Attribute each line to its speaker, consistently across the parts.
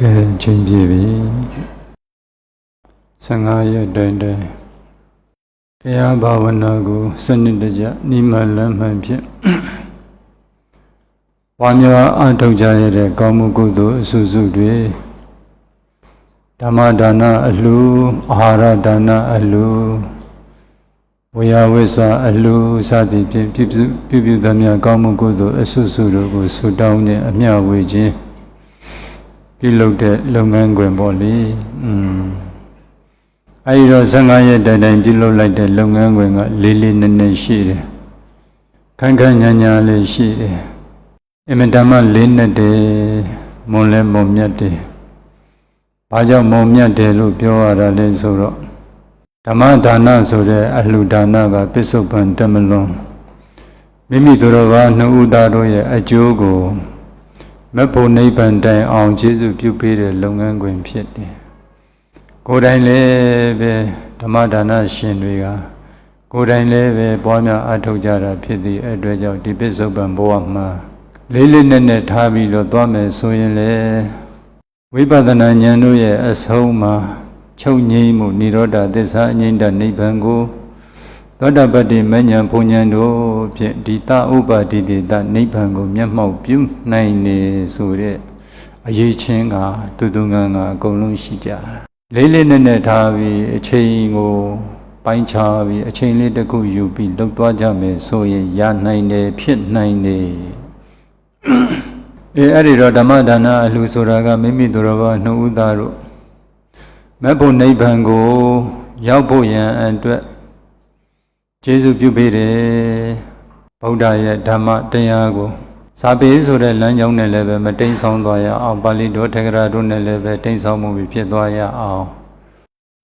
Speaker 1: ကဲချင်းပြပြီ15ရက်တိုင်တိုင်တရားဘာဝနာကိုစနစ်တကျနိမလမ်းမှန်ဖြင့်ဝါများအထောက်ကြရတဲ့ကောင်းမှုကုသိုလ်အစုစုတွေဓမ္မဒါနအလှူအာဟာရဒါနအလှူဝေယဝိဆာအလှူစသည်ဖြင့်ပြုပြုပြုပြုသမျှကောင်းမှုကုသိုလ်အစုစုတို့ကိုဆုတောင်းခြင်းအမျှဝေခြင်း ပြုလုပ်တဲ့လုပ်ငန်းခွင်ပေါ့လေอืมအဲဒီတော့15ရက်တိုင်တိုင်ပြုလုပ်လိုက်တဲ့လုပ်ငန်းခွင်ကလေးလေးနက်နက်ရှိတယ်ခိုင်ခိုင်ညာညာလေးရှိတယ်အင်မတန်မှလေးနက်တယ်မွန်လဲမုံမြတ်တယ်ဘာကြောင့်မုံမြတ်တယ်လို့ပြောရတာလဲဆိုတော့ဓမ္မဒါနဆိုတဲ့အလှူဒါနကပစ္စုပန်တမလွန်မိမိတို့တော်ဘာနှစ်ဦးသားတို့ရဲ့အကျိုးကို မဖို့နိဗ္ဗာန်တိုင်အောင်ကျေးဇူးပြုပေးတဲ့လုပ်ငန်းခွင်ဖြစ်တယ်။ကိုယ်တိုင်လည်းပဲဓမ္မဒါနရှင်တွေကကိုယ်တိုင်လည်းပဲပွားများအထောက်ကြတာဖြစ်သည့်အတွက်ကြောင့်ဒီပစ္စုပန်ဘဝမှာလေးလေးနက်နက်ထားပြီးတော့သွားမယ်ဆိုရင်လေဝိပဿနာဉာဏ်တို့ရဲ့အဆုံးမှာချုပ်ငြိမ်းမှုនិရောဓသစ္စာအငြိမ့်တနိဗ္ဗာန်ကို သောတပတ္တိမဉ္ဇဉ်ဘုံဉဏ်တို့ဖြင့်ဒီတဥပတိတိတနိဗ္ဗာန်ကိုမျက်မှောက်ပြုနိုင်နေဆိုတဲ့အရေးချင်းကတူတူငန်းကအကုန်လုံးရှိကြလေးလေးနက်နက်ထားပြီးအချိန်ကို ပိုင်းခြားပြီးအချိန်လေးတစ်ခုယူပြီးလှုပ်သွားကြမယ်ဆိုရင်ရနိုင်တယ်ဖြစ်နိုင်တယ်အဲအဲ့ဒီတော့ဓမ္မဒါနအလှူဆိုတာကမိမိတို့တော်ဘာနှုတ်ဥသားတို့မဲ့ဖို့နိဗ္ဗာန်ကို ရောက်ဖို့ရန်အတွက် ကျေးဇူးပြုပေးတယ်ဗုဒ္ဓရဲ့ဓမ္မတရားကိုစာပေဆိုတဲ့လမ်းကြောင်းနဲ့လည်းပဲမတိမ်ဆောင်သွားရအောင်ပါဠိတော်ထေရတို့နဲ့လည်းပဲတိမ်ဆောင်မှုဖြစ်သွားရအောင်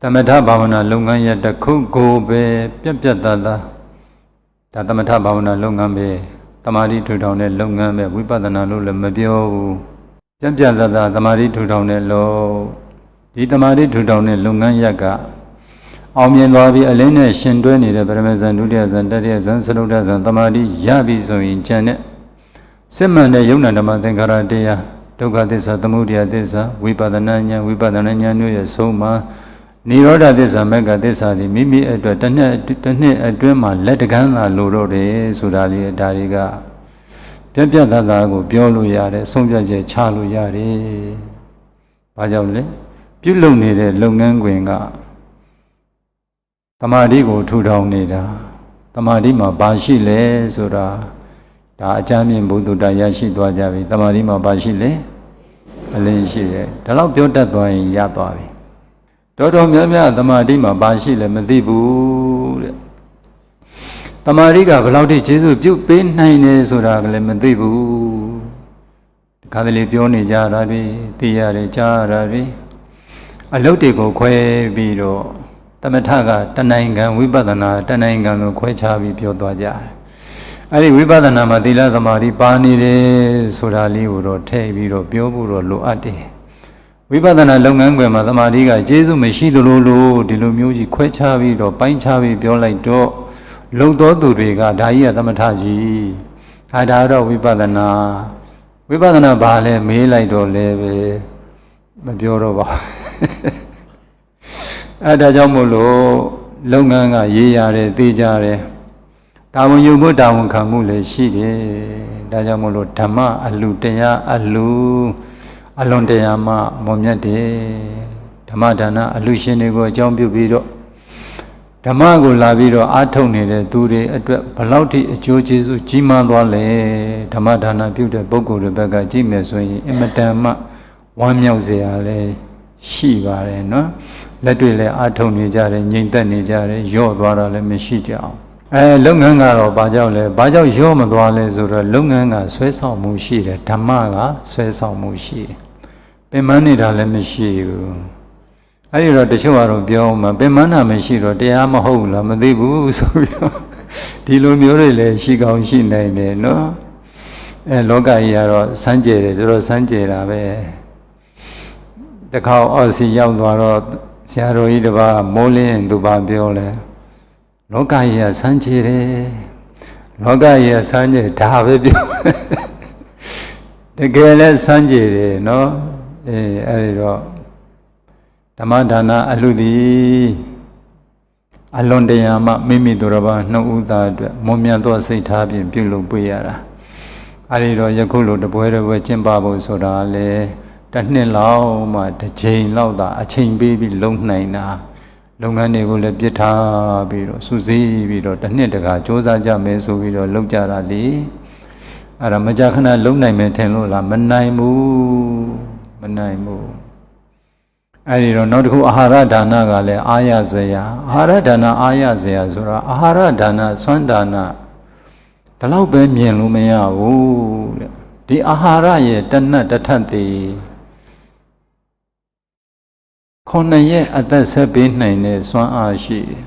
Speaker 1: သမထဘာဝနာလုပ်ငန်းရဲ့တစ်ခုကိုပဲပြက်ပြက်သားသားဒါသမထဘာဝနာလုပ်ငန်းပဲတမာတိထူထောင်တဲ့လုပ်ငန်းပဲဝိပဿနာလို့လည်းမပြောဘူးပြက်ပြက်သားသားတမာတိထူထောင်တဲ့လို့ဒီတမာတိထူထောင်တဲ့လုပ်ငန်းရက်က အောင်မြင်သွားပြီးအလင်းနဲ့ရှင်တွဲနေတဲ့ပရမဇန်ဒုတိယဇန်တတိယဇန်သရုဒ္ဓဇန်တမာတိရပြီဆိုရင်ကျန်တဲ့စစ်မှန်တဲ့ယုံနာဓမ္မသင်္ခါရတရားဒုက္ခသစ္စာသမုဒယသစ္စာဝိပဿနာဉာဏ်ဝိပဿနာဉာဏ်တို့ရဲ့ဆုံးမှာနိရောဓသစ္စာမဂ္ဂသစ္စာဒီမိမိအတွက်တစ်နှစ်တစ်နှစ်အတွင်းမှာလက်တကမ်းသာလိုတော့တယ်ဆိုတာလေးဒါတွေကပြက်ပြက်သားသားကိုပြောလို့ရတယ်ဆုံးဖြတ်ချက်ချလို့ရတယ်။ဘာကြောင့်လဲပြုလုပ်နေတဲ့လုပ်ငန်းခွင်က တမာတိကို ထူထောင်နေတာတမာတိမှာဘာရှိလဲဆိုတာဒါအကြမ်းမြင့်ဘုဒ္ဓတရရှိသွားကြပြီတမာတိမှာဘာရှိလဲအလင်းရှိတယ်ဒါတော့ပြောတတ်သွားရင်ရသွားပြီတော်တော်များများတမာတိမှာဘာရှိလဲမသိဘူးတဲ့တမာတိကဘယ်လောက်ထိကျေစုပြုတ်ပေးနိုင်တယ်ဆိုတာကလည်းမသိဘူးဒီခါတလေပြောနေကြတာတွေသိရတယ်ကြားရတာတွေအလုတ်တွေကိုခွဲပြီးတော့ တမထကတနိုင်ငံဝိပဿနာတနိုင်ငံလို့ခွဲခြားပြီးပြောသွားကြတယ်။အဲဒီဝိပဿနာမှာသီလသမာဓိပါနေတယ်ဆိုတာလေးကိုတော့ထည့်ပြီးတော့ပြောဖို့တော့လိုအပ်တယ်။ဝိပဿနာလုပ်ငန်းခွင်မှာသမာဓိကကျေးဇူးမရှိသလိုလိုဒီလိုမျိုးကြီးခွဲခြားပြီးတော့ပိုင်းခြားပြီးပြောလိုက်တော့လုံတော်သူတွေကဒါကြီးကသမထကြီး။ဟာဒါတော့ဝိပဿနာဝိပဿနာဘာလဲမေးလိုက်တော့လဲပဲမပြောတော့ပါဘူး။ အဲဒါကြောင့်မို့လို့လုပ်ငန်းကရေးရတယ်သိကြတယ်တာဝန်ယူဖို့တာဝန်ခံမှုလည်းရှိတယ်ဒါကြောင့်မို့လို့ဓမ္မအလှတရားအလှအလွန်တရားမှမွန်မြတ်တယ်ဓမ္မဒါနအလှရှင်တွေကိုအကြောင်းပြုပြီးတော့ဓမ္မကိုလာပြီးတော့အားထုတ်နေတဲ့သူတွေအတွက်ဘလောက်ထိအကျိုးကျေးဇူးကြီးမားသွားလဲဓမ္မဒါနပြုတဲ့ပုဂ္ဂိုလ်တွေဘက်ကကြည့်မယ်ဆိုရင်အင်မတန်မှဝမ်းမြောက်စရာလည်းရှိပါတယ်နော် လက်တွေလည်းအာထုံနေကြတယ်ငြိမ်သက်နေကြတယ်ယော့သွားတာလည်းမရှိကြအောင်အဲလုပ်ငန်းကတော့ဘာကြောင့်လဲဘာကြောင့်ယော့မသွားလဲဆိုတော့လုပ်ငန်းကဆွဲဆောင်မှုရှိတယ်ဓမ္မကဆွဲဆောင်မှုရှိတယ်ပင်မနေတာလည်းမရှိဘူးအဲ့ဒီတော့တချို့ကတော့ပြောမှပင်မနာမရှိတော့တရားမဟုတ်လားမသိဘူးဆိုပြီးတော့ဒီလိုမျိုးတွေလည်းရှိကောင်းရှိနိုင်တယ်နော်အဲလောကကြီးကတော့စမ်းကြယ်တယ်တော်တော်စမ်းကြယ်တာပဲတခါအော်စီရောက်သွားတော့ ဆရာတော်ကြီးတပါးမိုးလင်းသူပါပြောလဲလောကကြီးကစမ်းချေတယ်လောကကြီးကစမ်းချေဒါပဲပြောတကယ်လဲစမ်းချေတယ်နော်အေးအဲ့ဒီတော့ဓမ္မဒါနအလှသည်အလွန်တရာမှမိမိတို့တော်ဘာနှုတ်ဦးသားအတွက်မွန်မြတ်သောစိတ်ထားဖြင့်ပြုလုပ်ပေးရတာအဲ့ဒီတော့ယခုလိုတပွဲတပွဲကျင့်ပဖို့ဆိုတာလေ တစ်နှစ်လောက်မှတစ်ချိန်လောက်သာအချိန်ပေးပြီးလုံနိုင်တာလုပ်ငန်းတွေကိုလည်းပြစ်ထားပြီးတော့စူးစီးပြီးတော့တစ်နှစ်တကာစ조사ကြမယ်ဆိုပြီးတော့လုပ်ကြတာလေအဲ့ဒါမကြာခဏလုံနိုင်မယ်ထင်လို့လားမနိုင်ဘူးမနိုင်ဘူးအဲ့ဒီတော့နောက်တစ်ခုအာဟာရဒါနကလည်းအာရဇရာအာဟာရဒါနအာရဇရာဆိုတာအာဟာရဒါနဆွမ်းဒါနဒီလောက်ပဲမြင်လို့မရဘူးတဲ့ဒီအာဟာရရဲ့တဏ္ဍတထတ်သေး ခုနှစ်ရက်အသက်ဆက်ပေးနိုင်တဲ့စွမ်းအားရှိတယ်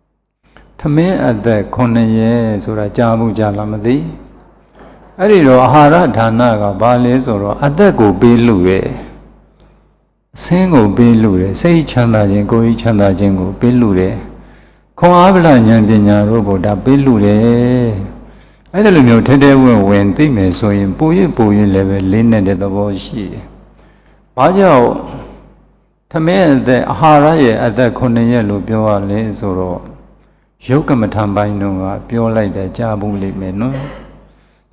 Speaker 1: ။ထမင်းအသက်ခုနှစ်ရက်ဆိုတာကြားမှုကြားလားမသိ။အဲ့ဒီတော့အာဟာရဌာနကဘာလဲဆိုတော့အသက်ကိုပေးလို့ရဲ့အဆင်းကိုပေးလို့ရဲ့စိတ်ချမ်းသာခြင်းကိုယ်ကြီးချမ်းသာခြင်းကိုပေးလို့တယ်။ခွန်အားဗလာဉာဏ်ပညာတို့ကိုဒါပေးလို့တယ်။အဲ့ဒီလိုမျိုးထဲထဲဝင်ဝင်သိမယ်ဆိုရင်ပူရပူရလည်းပဲလေးနဲ့တဲ့သဘောရှိတယ်။ဘာကြောင့် ထမင်းအသက်အာဟာရရဲ့အသက်9ရက်လို့ပြောရလဲဆိုတော့ယုတ်ကမထံပိုင်းတော့ကပြောလိုက်တဲ့ကြားဘူးလိမ့်မယ်နော်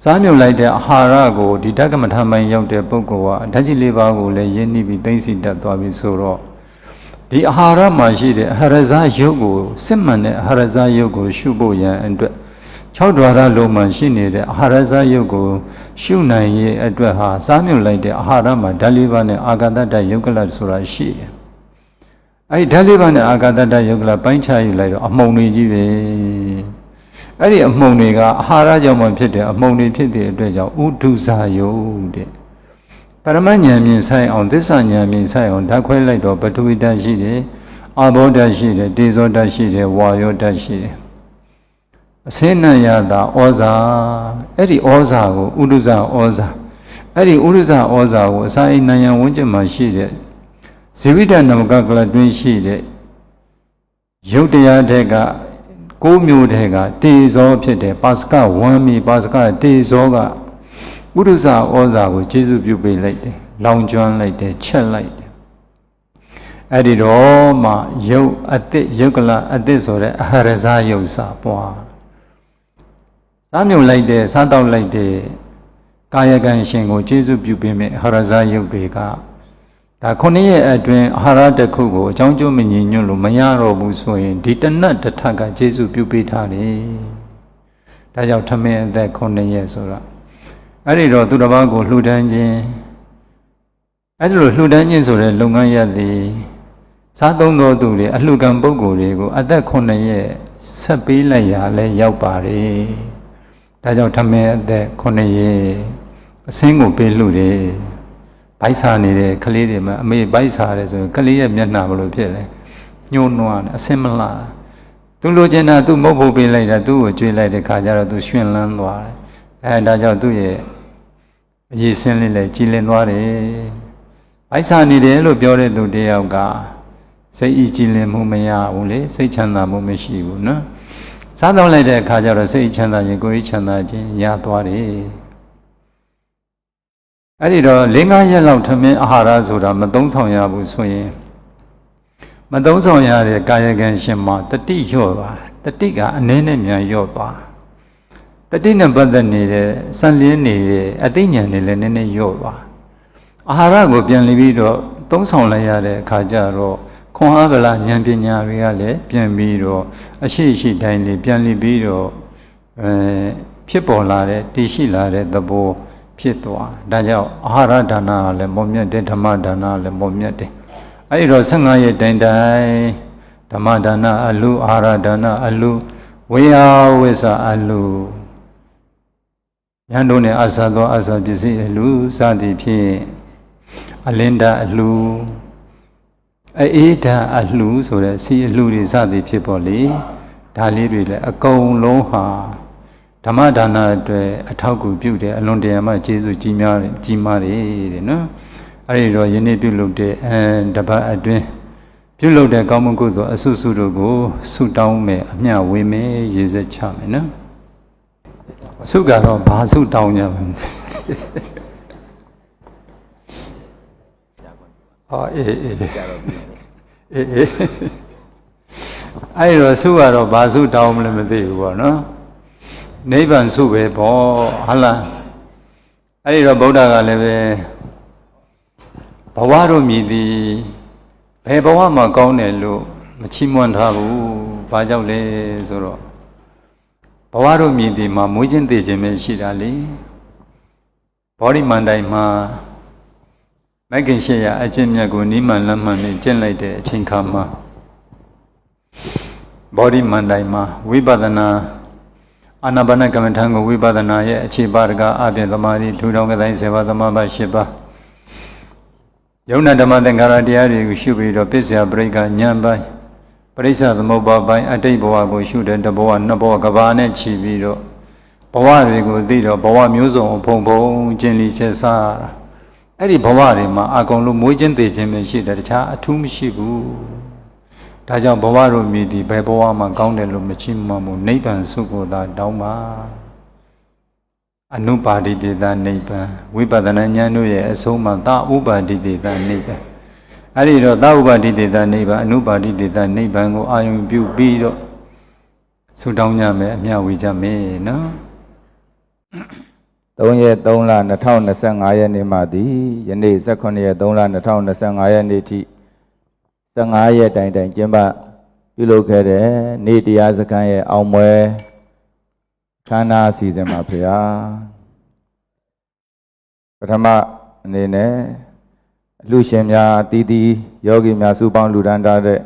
Speaker 1: စားမြုပ်လိုက်တဲ့အာဟာရကိုဒီဓကမထံပိုင်းရောက်တဲ့ပုဂ္ဂိုလ်ကဓာတ်ကြီးလေးပါးကိုလည်းရင်းနှီးပြီးသိသိတတ်သွားပြီဆိုတော့ဒီအာဟာရမှာရှိတဲ့အဟရဇယုတ်ကိုစစ်မှန်တဲ့အဟရဇယုတ်ကိုရှုဖို့ရန်အတွက် 6ဒွါရလုံးမှရှိနေတဲ့အာဟာရဇယုတ်ကို ရှုနိုင်ရဲ့အတွက်ဟာစားမြုပ်လိုက်တဲ့အာဟာရမှာဓာတ်လေးပါးနဲ့အာဂတတယုတ်ကလဆိုတာရှိတယ်။အဲဒီဓာတ်လေးပါးနဲ့အာဂတတယုတ်ကလပိုင်းခြားယူလိုက်တော့အမှုံတွေကြီးပဲ။အဲ့ဒီအမှုံတွေကအာဟာရကြောင့်မှဖြစ်တဲ့အမှုံတွေဖြစ်တဲ့အတွက်ကြောင့်ဥဒုဇာယုတ်တဲ့။ပရမဉာဏ်မြင်ဆိုင်အောင်သစ္စာဉာဏ်မြင်ဆိုင်အောင်ဓာတ်ခွဲလိုက်တော့ပထဝီဓာတ်ရှိတယ်။အာဘောဓာတ်ရှိတယ်။တေဇောဓာတ်ရှိတယ်။ဝါယောဓာတ်ရှိတယ်။ အစင်းနံရတာဩဇာအဲ့ဒီဩဇာကိုဥဒုဇဩဇာအဲ့ဒီဥဒုဇဩဇာကိုအစာအိမ်နံရဝန်းကျင်မှာရှိတဲ့ဇေဝိတနမကကလတွင်းရှိတဲ့ရုပ်တရားတဲ့ကကိုးမျိုးတဲ့ကတေဇောဖြစ်တဲ့ပါစကဝမ်းမီပါစကတေဇောကဥဒုဇဩဇာကိုကျေစုပြုပေးလိုက်တယ်လောင်ကျွမ်းလိုက်တယ်ချက်လိုက်တယ်အဲ့ဒီတော့မှယုတ်အတိယုတ်ကလအတိဆိုတဲ့အဟရဇယုတ်စာပွား စားမြုံလိုက်တဲ့စားတောက်လိုက်တဲ့ကာယကံရှင်ကိုကျေစုပြုပေးမယ်ဟရဇယုတ်တွေကဒါခုနှစ်ရဲ့အတွင်းအာဟာရတစ်ခုကိုအကြောင်းကျိုးမညီညွတ်လို့မရတော့ဘူးဆိုရင်ဒီတဏ္ဍတထကကျေစုပြုပေးထားတယ်။ဒါကြောင့်ထမင်းအသက်ခုနှစ်ရဲ့ဆိုတော့အဲ့ဒီတော့သူတစ်ပါးကိုလှူဒန်းခြင်းအဲ့ဒီလိုလှူဒန်းခြင်းဆိုတဲ့လုပ်ငန်းရပ်သည်စားသုံးသောသူတွေအလှူကံပုဂ္ဂိုလ်တွေကိုအသက်ခုနှစ်ရဲ့ဆက်ပေးလိုက်ရလဲရောက်ပါတယ်။ ဒါကြောင့်ထမဲအသက်9ရေအစင်းကိုပေးလို့တယ်ဘိုက်စာနေတဲ့ကလေးတွေမှာအမေဘိုက်စာတယ်ဆိုရင်ကလေးရဲ့မျက်နှာဘယ်လိုဖြစ်လဲညှိုးနွားတယ်အစင်းမလားသူလိုချင်တာသူမဟုတ်ဖို့ပေးလိုက်တာသူ့ကိုကြွေးလိုက်တဲ့ခါကျတော့သူရှင်လန်းသွားတယ်အဲဒါကြောင့်သူ့ရဲ့အရေးစင်းလေးလည်းကြည်လင်သွားတယ်ဘိုက်စာနေတယ်လို့ပြောတဲ့သူတယောက်ကစိတ်ဤကြည်လင်မှုမရဘူးလေစိတ်ချမ်းသာမှုမရှိဘူးနော် စားတော့လိုက်တဲ့အခါကျတော့စိတ်ချမ်းသာခြင်းကိုယ်ချမ်းသာခြင်းရသွားတယ်အဲ့ဒီတော့၄၅ရက်လောက်ထမင်းအာဟာရဆိုတာမသုံးဆောင်ရဘူးဆိုရင်မသုံးဆောင်ရတဲ့ကာယကံရှင်မှာတတိလျော့သွားတတိကအနည်းနဲ့မြန်လျော့သွားတတိနဲ့ပတ်သက်နေတဲ့စံလင်းနေတဲ့အသိဉာဏ်တွေလည်းနည်းနည်းလျော့သွားအာဟာရကိုပြန်လီပြီးတော့သုံးဆောင်လိုက်ရတဲ့အခါကျတော့ ခွန်အားကလာဉာဏ်ပညာတွေကလည်းပြန်ပြီးတော့အရှိရှိတိုင်းလေးပြန်လီပြီးတော့အဲဖြစ်ပေါ်လာတဲ့တည်ရှိလာတဲ့သဘောဖြစ်သွားဒါကြောင့်အာဟာရဒါနကလည်းမုံမြတ်တယ်ဓမ္မဒါနကလည်းမုံမြတ်တယ်အဲဒီတော့15ရက်တိုင်တိုင်ဓမ္မဒါနအလူအာဟာရဒါနအလူဝေယဝိသအလူရန်တို့နဲ့အာသာသောအာသာပစ္စည်းအလူစသည်ဖြင့်အလင်းတအလူ အေးဓာအလှဆိုတဲ့စီအလှတွေစသည်ဖြစ်ပေါ်လေဒါလေးတွေလည်းအကုန်လုံးဟာဓမ္မဒါနအတွက်အထောက်အကူပြုတဲ့အလွန်တရာမှကျေးဇူးကြီးများတယ်ကြီးမားတယ်တဲ့နော်အဲ့ဒီတော့ယနေ့ပြုလုပ်တဲ့အဲတပတ်အတွင်းပြုလုပ်တဲ့ကောင်းမှုကုသိုလ်အဆုစုတို့ကိုဆုတောင်းမယ်အမျှဝေမယ်ရေစက်ချမယ်နော်ဆုကတော့ဘာဆုတောင်းကြမလဲ ဟောအေးအေး
Speaker 2: ဆရာတော်ပြုတယ်
Speaker 1: အေးအေးအဲ့တော့ဆုကတော့ဘာဆုတောင်းမလဲမသိဘူးပေါ့နော်နိဗ္ဗာန်ဆုပဲပေါ့ဟုတ်လားအဲ့ဒီတော့ဗုဒ္ဓကလည်းပဲဘဝတို့မြည်သည်ဘယ်ဘဝမှာကောင်းတယ်လို့မချီးမွမ်းထားဘူးဘာကြောင့်လဲဆိုတော့ဘဝတို့မြည်သည်မှာမွေးခြင်းတည်ခြင်းပဲရှိတာလေဘောဓိမန္တိုင်မှာ မဂ္ဂင်ရှိရအကျင့်မြတ်ကိုနိမန်လမ်းမှန်နဲ့ကျင့်လိုက်တဲ့အချိန်ခါမှာဘောဓိမန္တိုင်မှာဝိပဿနာအာနာပါနကမ္မထံကိုဝိပဿနာရဲ့အခြေပါဒကအပြင်သမာဓိထူထောင်ကတိုင်း7ပါးသမာပါ8ပါးယုံနာဓမ္မသင်္ခါရတရားတွေကိုရှုပြီးတော့ပစ္စယပရိက္ခဉာဏ်ပိုင်းပရိစ္ဆသမုပ္ပါပိုင်းအတိတ်ဘဝကိုရှုတဲ့တဘဝနှစ်ဘဝကဘာနဲ့ခြီးပြီးတော့ဘဝတွေကိုသိတော့ဘဝမျိုးစုံအဖုံဖုံကျင်လီချက်စားတာ အဲ့ဒီဘဝတွေမှာအကုန်လုံးမွေးခြင်းသေခြင်းပဲရှိတယ်တခြားအထူးမရှိဘူးဒါကြောင့်ဘဝတို့မြည်ဒီဘယ်ဘဝမှာကောင်းတယ်လို့မချိမမှုနိဗ္ဗာန်စုကိုသာတောင်းပါအနုပါတိတေသနိဗ္ဗာန်ဝိပဿနာဉာဏ်တို့ရဲ့အဆုံးမှာသဥပါတိတေသနိဗ္ဗာန်အဲ့ဒီတော့သဥပါတိတေသနိဗ္ဗာန်အနုပါတိတေသနိဗ္ဗာန်ကိုအာယုံပြုပြီးတော့ဆုတောင်းကြမယ်အမျှဝေကြမယ်နော်
Speaker 2: 3ရက်3လ2025ရက်နေ့မှသည်ယနေ့18ရက်3လ2025ရက်နေ့ထိ15ရက်တိုင်တိုင်ကျင်းပပြုလုပ်ခဲ့တဲ့နေ့တရားစခန်းရဲ့အောင်ပွဲခန္ဓာအစီအစဉ်ပါဖေဟာပထမအနေနဲ့အလူရှင်များအတီးတီးယောဂီများစုပေါင်းလူဒန်းထားတဲ့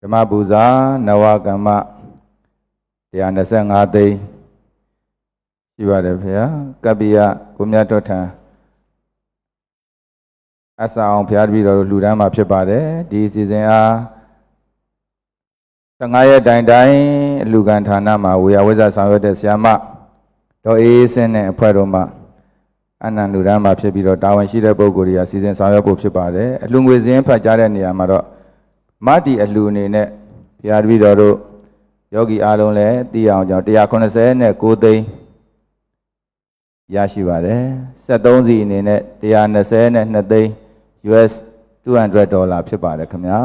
Speaker 2: ဓမ္မပူဇာနဝကမ္မ125သိန်း ရှိပါတယ်ဖေဟာကပ္ပိယကိုမြတ်တော်ထံအဆာအောင်ဘုရားတပည့်တော်တို့လှူဒန်းမှာဖြစ်ပါတယ်ဒီအစီအစဉ်အား15ရက်တိုင်တိုင်အလူကန်ဌာနမှာဝေယဝိဇ္ဇဆောင်ရွက်တဲ့ဆရာမဒေါ်အေးစင်းနဲ့အဖွဲ့တော်မှအနန္တလူဒန်းမှာဖြစ်ပြီးတော့တာဝန်ရှိတဲ့ပုဂ္ဂိုလ်တွေကစီစဉ်ဆောင်ရွက်ဖို့ဖြစ်ပါတယ်အလူငွေစင်းဖတ်ကြားတဲ့နေရာမှာတော့မတ္တိအလူအနေနဲ့ဘုရားတပည့်တော်တို့ယောဂီအားလုံးလည်းသိအောင်ကြောင့်190နဲ့9သိန်း ရရှိပါတယ်73စီအနေနဲ့120နဲ့2သိန်း US 200ဒေါ်လာဖြစ်ပါတယ်ခင်ဗျာ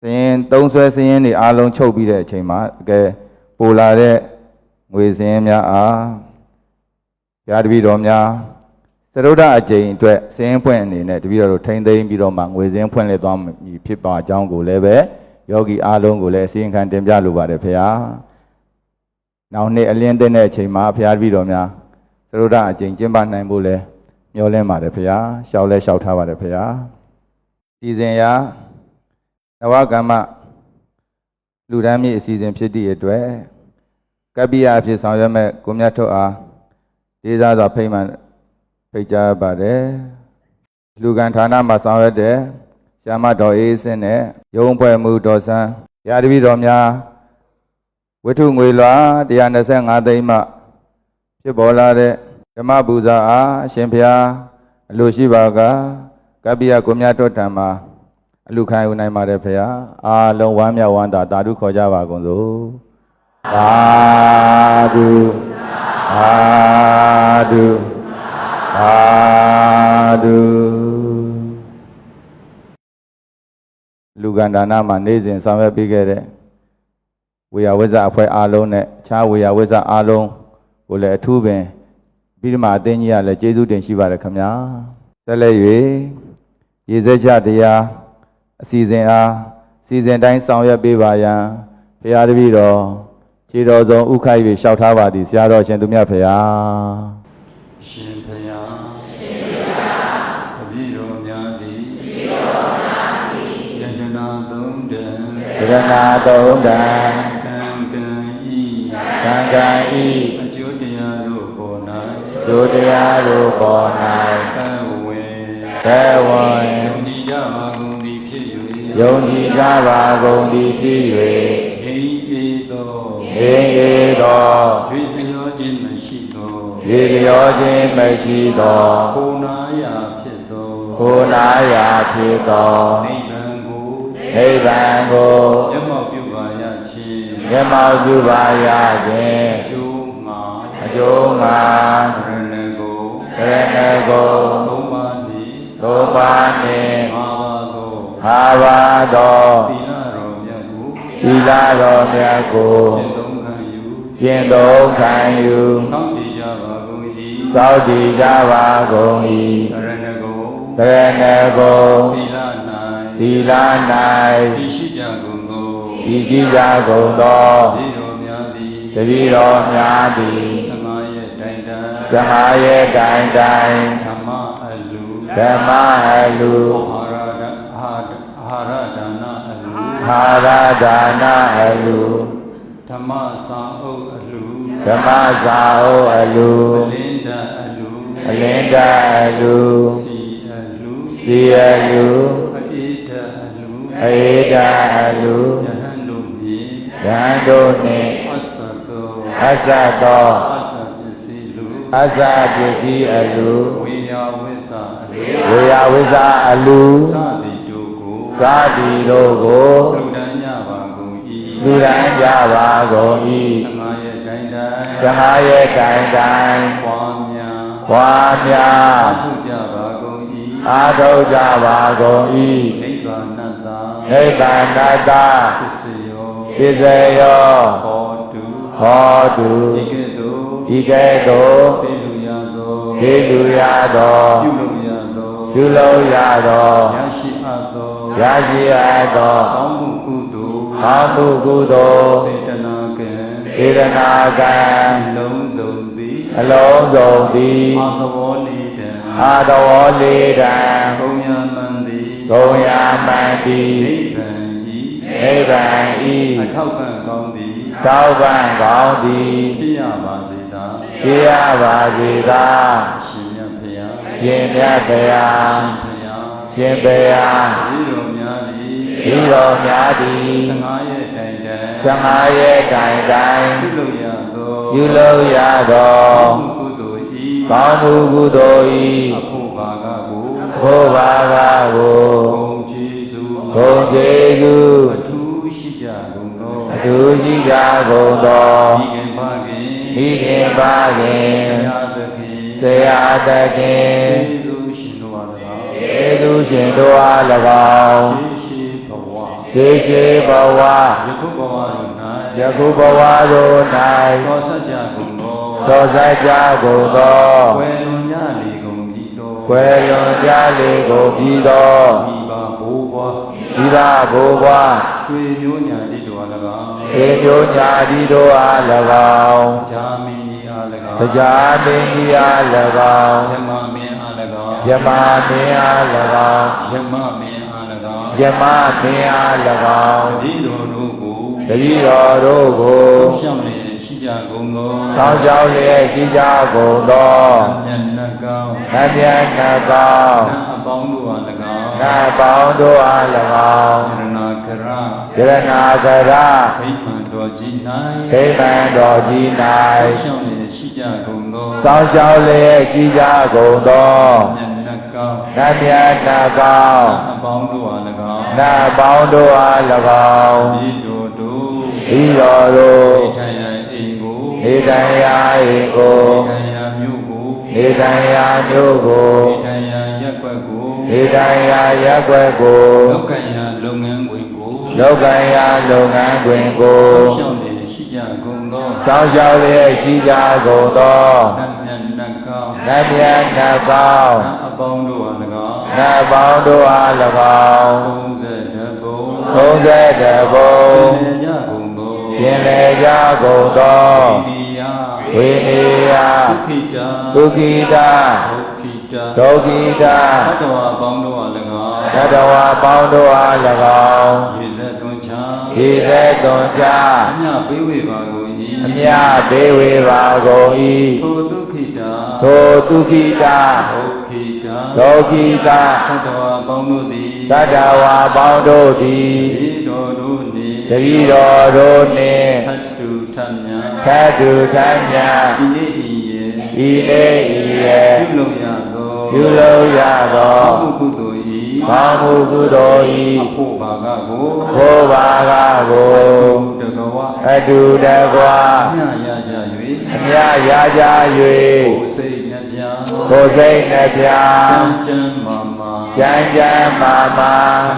Speaker 2: စရင်သုံးဆွဲစရင်တွေအားလုံးချုပ်ပြီးတဲ့အချိန်မှာအကယ်ပိုလာတဲ့ငွေစရင်များအားဗျာတပည့်တော်များသရုဒ္ဓအကျိန်အတွက်စရင်ဖွင့်အနေနဲ့တပည့်တော်တို့ထိမ့်သိမ်းပြီးတော့မှငွေစရင်ဖွင့်လက်သွားမည်ဖြစ်ပါအကြောင်းကိုလည်းပဲယောဂီအားလုံးကိုလည်းအစီရင်ခံတင်ပြလိုပါတယ်ဖေဟာ နောက်နေ့အလင်းသိတဲ့အချိန်မှာဘုရားတပည့်တော်များသရုဒ္ဓအကျင့်ကျင့်ပနိုင်ဖို့လဲမျှော်လင့်ပါတယ်ဘုရားရှောက်လဲရှောက်ထားပါတယ်ဘုရားစီစဉ်ရာနဝကမ္မလူဒန်းမြေအစီအစဉ်ဖြစ်သည့်အတွက်ကပ္ပိယအဖြစ်ဆောင်ရွက်မဲ့ကိုမြတ်ထုတ်အားဒေသစွာဖိတ်မှန်ဖိတ်ကြားပါတယ်လူကန်ဌာနမှာဆောင်ရွက်တဲ့ဆ iam တော်အေးစင်းနဲ့ရုံးဖွဲ့မှုတော်ဆန်းရာတပည့်တော်များ ဝိထုငွေလွှာ125သိန်းမှဖြစ်ပေါ်လာတဲ့ဓမ္မပူဇာအားအရှင်ဘုရားအလိုရှိပါကကပ္ပိယကိုမြတ်တော်တံမှာအလူခံယူနိုင်ပါတယ်ဘုရားအားလုံးဝမ်းမြောက်ဝမ်းသာတာဓုခေါ်ကြပါကုန်စို့သာဓုသာဓုသာဓုလူကန္တာနာမှာနေ့စဉ်ဆောင်ရွက်ပြီးခဲ့တဲ့ ဝေယဝိဇ္ဇအဖွဲ့အားလုံးနဲ့အခြားဝေယဝိဇ္ဇအားလုံးကိုလည်းအထူးပင်ပြီးတော့မှအသိဉာဏ်လည်းကျေးဇူးတင်ရှိပါတယ်ခင်ဗျာဆက်လက်၍ရေစက်ချတရားအစီအစဉ်အားစီစဉ်တိုင်းဆောင်ရွက်ပေးပါရန်ဘုရားတပည့်တော်ခြေတော်ဆုံးဥခိုက်၍လျှောက်ထားပါသည်ဆရာတော်ရှင်သူမြတ်ဖရာ
Speaker 1: ရှင်ဖျားရှင်ဖျားအပြည့်တော်များသည်အပြည့်တော်များသည်ယန္တနာသုံးတံ
Speaker 2: သရဏသုံးတံ
Speaker 1: ကံကံဤ
Speaker 2: သံဃာဤ
Speaker 1: အကျိုးတရားတို့ပေါ်၌
Speaker 2: ဒုတရားတို့ပေါ်၌
Speaker 1: သံဝင်
Speaker 2: သေဝံ
Speaker 1: ယုံကြည်ကြပါကုန်သည်ဖြစ်၍
Speaker 2: ယုံကြည်ကြပါကုန်သည်ဖြစ်၍
Speaker 1: ဟိအေသောေ
Speaker 2: အေသော
Speaker 1: ကျွေလျောခြင်းမရှိသော
Speaker 2: ရေလျောခြင်းမရှိသော
Speaker 1: ကိုယ်နာရာဖြစ်သော
Speaker 2: ကိုယ်နာရာဖြစ်သော
Speaker 1: နိဗ္ဗာန်ကို
Speaker 2: နိဗ္ဗာန်ကို
Speaker 1: မျက်မှောက်ပြုပါရ ခြင်း
Speaker 2: မျက်မှောက်ပြုပါရခြင်း
Speaker 1: ကျိုးငါ
Speaker 2: အကျိုးငါ
Speaker 1: ရဏကို
Speaker 2: ကရဏကို
Speaker 1: သုံးပါးနှ
Speaker 2: သုံးပါးနှင့်
Speaker 1: ငါးပါးသော
Speaker 2: ဟာပါသော
Speaker 1: သီလတော်မြတ်ကို
Speaker 2: သီလတော်မြတ်ကို
Speaker 1: ကျင့်သုံးခံယူ
Speaker 2: ကျင့်သုံးခံယူ
Speaker 1: စောင့်တည်ကြပါကုန်၏
Speaker 2: သောက်တည်ကြပါကုန်၏
Speaker 1: တရဏဂုံ
Speaker 2: တရဏဂုံ
Speaker 1: သီလ
Speaker 2: သီလ၌၌
Speaker 1: တည်ရှိကြကုန်သော
Speaker 2: ဤကြည်ကြကုန်သော
Speaker 1: ဒီတော်များသည်
Speaker 2: တတိတော်များသည်
Speaker 1: သမာရဲ့တိုင်တန်
Speaker 2: သမာရဲ့တိုင်တိုင်
Speaker 1: ဓမ္မအလူ
Speaker 2: ဓမ္မအလူ
Speaker 1: အာဟာရဒအာဟာရဒါနအလူ
Speaker 2: ဟာရဒါနအလူ
Speaker 1: ဓမ္မစာအုပ်အလူ
Speaker 2: ဓမ္မစာအုပ်အလူ
Speaker 1: အလင်းတအလူ
Speaker 2: အလင်းတအလူ
Speaker 1: စီအလူ
Speaker 2: စီအလူ
Speaker 1: အေဒအလူ
Speaker 2: အေဒအလူ
Speaker 1: ယဟန်တို့ဖြင့်
Speaker 2: ယံတို့နှင့်
Speaker 1: အသတော
Speaker 2: အစသော
Speaker 1: အသပစ္စည်းလူ
Speaker 2: အစပစ္စည်းအလူ
Speaker 1: ဝေယဝိသအလူ
Speaker 2: ဝေယဝိဇာအလူ
Speaker 1: စသည်တို့ကို
Speaker 2: သာတိတို့ကို
Speaker 1: လူဒန်းကြပါကုန်၏
Speaker 2: လူရန်ကြပါကုန်၏
Speaker 1: သမာရဲ့တိုင်းတိုင်း
Speaker 2: သမာရဲ့တိုင်တိုင်
Speaker 1: ပွားများ
Speaker 2: ပွားများ
Speaker 1: အထုကြပါကုန်၏
Speaker 2: အာထုတ်ကြပါကုန်၏
Speaker 1: နိဗ္ဗာန်တ
Speaker 2: နိဗ္ဗာန်တတ
Speaker 1: ပစ္စယော
Speaker 2: ပစ္စယော
Speaker 1: ဟောတု
Speaker 2: ဟောတု
Speaker 1: ဤကဲ့သို့
Speaker 2: ဤကဲ့သို့
Speaker 1: ပေလူရသော
Speaker 2: ဒေလူရသော
Speaker 1: ပြုလုပ်ရသော
Speaker 2: ပြုလုပ်ရသော
Speaker 1: ရရှိအပ်သော
Speaker 2: ရရှိအပ်သော
Speaker 1: ကောင်းမှုကုသိုလ်
Speaker 2: ကောင်းမှုကုသိုလ်
Speaker 1: စေတနာကံ
Speaker 2: စေတနာကံ
Speaker 1: လုံးစုံသည်
Speaker 2: အလုံးစုံသည်
Speaker 1: အာသဝောလိတံ
Speaker 2: အာတဝောလေးတံ
Speaker 1: ဘုံယာမန္တိ
Speaker 2: ဂုံယာမန္တိ
Speaker 1: နိဗ္ဗာန်ဤ
Speaker 2: နိဗ္ဗာန်ဤ
Speaker 1: အထောက်ပံ့ကောင်းသည်
Speaker 2: တောက်ပံကောင်းသည်
Speaker 1: ဖြစ်ရပါစေသာ
Speaker 2: ပြရပါစေသာ
Speaker 1: ရှင်မြတ်ဖရာ
Speaker 2: ရှင်မြတ်ဗျာ
Speaker 1: ရှင်ဖရာ
Speaker 2: ရှင်ဗျာ
Speaker 1: ဤတော်များသည်
Speaker 2: ဤတော်များသည်
Speaker 1: သံဃာရဲ့တိုင်တိုင်
Speaker 2: သမာရဲ့တိုင်တိုင်
Speaker 1: ပြုလုပ်ရသော
Speaker 2: ပြုလုပ်ရသော
Speaker 1: ကုသိုလ်ဤ
Speaker 2: ကောင်းမှုကုသိုလ်ဤ
Speaker 1: အဖို့ဘာကကို
Speaker 2: ဘုရားကကို
Speaker 1: ဘုံကျေးဇူး
Speaker 2: ဂုံကျေးဇူး
Speaker 1: အထူးရှိကြကုန် သော
Speaker 2: အထူးရှိကြကုန်သော
Speaker 1: ဤခင်ဖခင်
Speaker 2: ဤခင်ပါခင်
Speaker 1: ဆရာသခင်
Speaker 2: ဆရာတခင်
Speaker 1: ကျေးဇူးရှင်တို့အား၎င်း
Speaker 2: ကျေးဇူးရှင်တို့အား၎င်း
Speaker 1: ရှိရှိဘဝ
Speaker 2: သေချေဘဝ
Speaker 1: ယခုဘဝတို့
Speaker 2: ယခုဘဝတို့၌၌
Speaker 1: သောစัจ जा ကုန်သော
Speaker 2: သောစကြကုန်သော
Speaker 1: ဝယ်လွန်ကြလေကုန်ပြီသော
Speaker 2: ကွယ်လွန်ကြလေကုန်ပြီးသော
Speaker 1: မိဘဘိုးဘွား
Speaker 2: ဒီသာဘိုးဘွား
Speaker 1: ဆွေမျိုးညာတိတို့အား၎င်းေ
Speaker 2: မျိုးညာတိတို့အား၎င်း
Speaker 1: ဂျာမင်းကြီးအား၎င်း
Speaker 2: တရားမင်းကြီးအား၎င်း
Speaker 1: ယမမင်းအား၎င်း
Speaker 2: ယမမင်းအား၎င်း
Speaker 1: ယမမင်းအား၎င်း
Speaker 2: ယမမင်းအား၎င်း
Speaker 1: တတိတော်တို့ကို
Speaker 2: တတိတော်တို့ကို
Speaker 1: ဆုံးရှောက်လျက်ရှိကြကုန်သော
Speaker 2: သောင်းကြောင်းလျက်ရှိကြကုန်သော
Speaker 1: မြတ်နတ်ကောင်း
Speaker 2: နတ်မြတ်နတ်ကောင်း
Speaker 1: နတ်အပေါင်းတို့အား၎င်း
Speaker 2: နတ်ပေါင်းတို့အား၎င်း
Speaker 1: ယရနာကရ
Speaker 2: ယရနာကရ
Speaker 1: ဗိမာန်တော်ကြီး
Speaker 2: ဒိဗံတော်ကြီး၌၌
Speaker 1: ရှောက်လျက်ရှိကြကုန်သော
Speaker 2: သောင်းကြောင်းလျက်ရှိကြကုန်သော
Speaker 1: မြတ်နတ်ကောင်း
Speaker 2: နတ်မြတ်နတ်ကောင်း
Speaker 1: အပေါင်းတို့အား၎င်း
Speaker 2: နတ်ပေါင်းတို့အား၎င်း
Speaker 1: ဒီတို့တို့
Speaker 2: ဤတော်တို့
Speaker 1: နေထိုင်ရန်အိမ်ကို
Speaker 2: နေတိုင်ရာအိမ်ကို
Speaker 1: နေထိုင်ရန်မြို့ကို
Speaker 2: နေတိုင်ရာမြို့ကို
Speaker 1: နေထိုင်ရန်ရက်ွက်ကို
Speaker 2: နေတိုင်ရာရက်ွက်ကို
Speaker 1: လောက်ကံရန်လုပ်ငန်းခွင်ကို
Speaker 2: လောကရာလုပ်ငန်းတွင်ကို
Speaker 1: ရှောက်လျက်ရှိကြကုန်သော
Speaker 2: စောင်းရှောက်လျက်ရှိကြကုန်သော
Speaker 1: နတ်မြတ်နတ်ကောင်း
Speaker 2: နတ်မြတ်နတ်ကောင်း
Speaker 1: နတ်အပေါင်းတို့အား၎င်း
Speaker 2: နတ်ပေါင်းတို့အား၎င်း
Speaker 1: 30ဘုံ
Speaker 2: 30တဘုံ
Speaker 1: နေကြကုန်သော
Speaker 2: ပြင်လေကြကုန်သော
Speaker 1: ဒီယာ
Speaker 2: ဝိနေယ
Speaker 1: ဒုခိတာ
Speaker 2: ဒုက္ခိတ
Speaker 1: ဒုခိ တာ
Speaker 2: ဒုက္ခိတ
Speaker 1: သတ္တဝါအပေါင်းတို့အား၎င်း
Speaker 2: တတဝါပေါင်းတို့အား၎င်း
Speaker 1: ရေဆက်သွန်းချာ
Speaker 2: ဤသက်သွန်ချာ
Speaker 1: အမြပေးဝေပါကုန်၏
Speaker 2: အမြဘေးဝေပါကုန်၏
Speaker 1: ထိုဒုခိတာ
Speaker 2: ထိုဒုက္ခိတ
Speaker 1: ဒုခိတာ
Speaker 2: ဒုက္ခိတ
Speaker 1: သတ္တဝါအပေါင်းတို့သည်
Speaker 2: တတဝါပေါင်းတို့သည်
Speaker 1: ဒီတော်တို့နှင့်
Speaker 2: တတိတော်တို့နှင့်
Speaker 1: သတ္တုထမြတ်
Speaker 2: သတ္တုထမ်းမြတ်
Speaker 1: ဒီနေ့ဤရဲ့
Speaker 2: ဤလေးဤရဲ့
Speaker 1: ပြုလုပ်ရသော
Speaker 2: ပြုလုပ်ရသော
Speaker 1: ကုသိုလ်ဤ
Speaker 2: ဘာမှုကုသိုလ်ဤ
Speaker 1: ဖို့ဘာကကို
Speaker 2: ဖို့ဘာကကို
Speaker 1: တကဝ
Speaker 2: အတူတကွာ
Speaker 1: မြရကြ၍
Speaker 2: အမြရကြ၍
Speaker 1: ကိုစိတ်နှပြ
Speaker 2: ကိုစိတ်နှပြ
Speaker 1: ကျမ်းမာမာ
Speaker 2: ကျမ်းကျမ်းမာမာ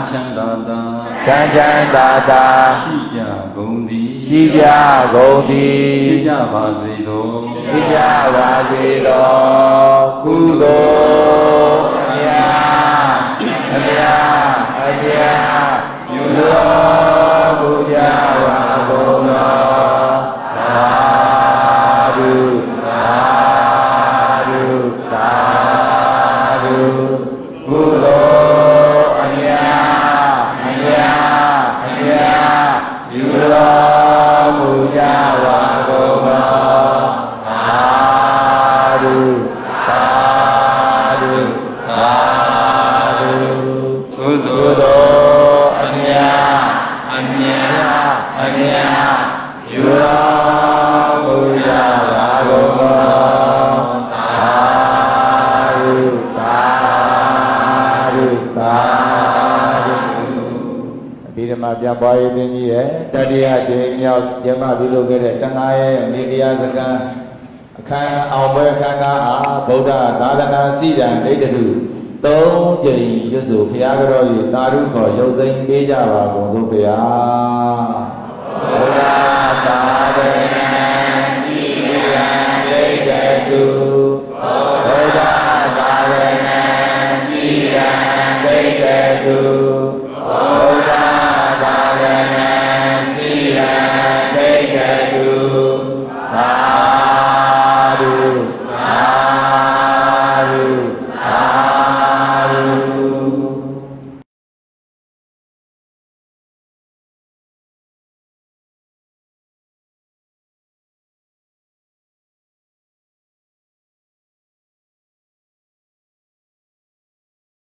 Speaker 1: ချမ်းချမ်းသာသာ
Speaker 2: ချမ်းချမ်းသာသာ
Speaker 1: ရှိ
Speaker 2: ရှိကြကုန်သည်
Speaker 1: ရှိကြပါစေသော
Speaker 2: ရှိကြပါစေသောကုသိုလ်အမြတ်အမြတ်အမြတ်ယူသော စုဘုရားကြော၏တာရုခေါ်ရုပ်သိမ်းပေးကြပါကုန်သို့ဘုရားဘုရား